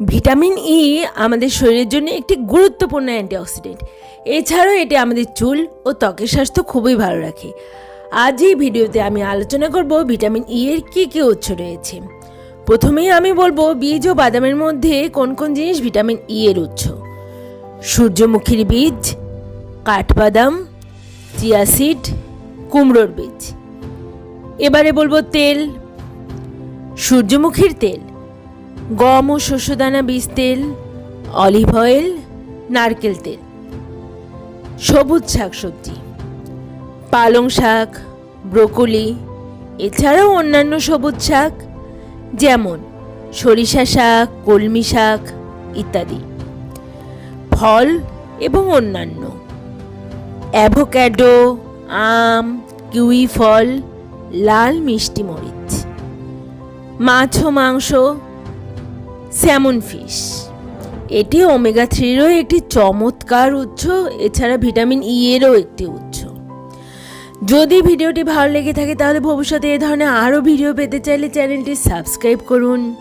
Vitamin E আমাদের শরীরের জন্য একটি গুরুত্বপূর্ণ অ্যান্টিঅক্সিডেন্ট। এছাড়াও এটি আমাদের চুল ও ত্বকের স্বাস্থ্য খুবই ভালো রাখে। আজ এই ভিডিওতে আমি আলোচনা করব ভিটামিন ই এর কী কী উৎস রয়েছে। প্রথমেই আমি বলব বীজ ও বাদামের মধ্যে কোন কোন জিনিস ভিটামিন ই এর উৎস। সূর্যমুখীর বীজ, কাঠবাদাম, চিয়া সিড, কুমড়োর বীজ। এবারে বলব তেল। সূর্যমুখীর তেল। গম ও শস্যদানা বীজ তেল, অলিভ অয়েল, নারকেল তেল, সবুজ শাকসবজি পালং শাক, ব্রোকলি, এছাড়াও অন্যান্য সবুজ শাক, যেমন সরিষা শাক, কলমি শাক ইত্যাদি। ফল এবং অন্যান্য। অ্যাভোক্যাডো, আম, কিউই ফল, লাল মিষ্টি মরিচ। মাছ ও মাংস স্যামন ফিশ। এটি ওমেগা থ্রিরও একটি চমৎকার উৎস, এছাড়া ভিটামিন ই এরও একটি উৎস। যদি ভিডিওটি ভালো লেগে থাকে, তাহলে ভবিষ্যতে এ ধরনের আরও ভিডিও পেতে চাইলে চ্যানেলটি সাবস্ক্রাইব করুন।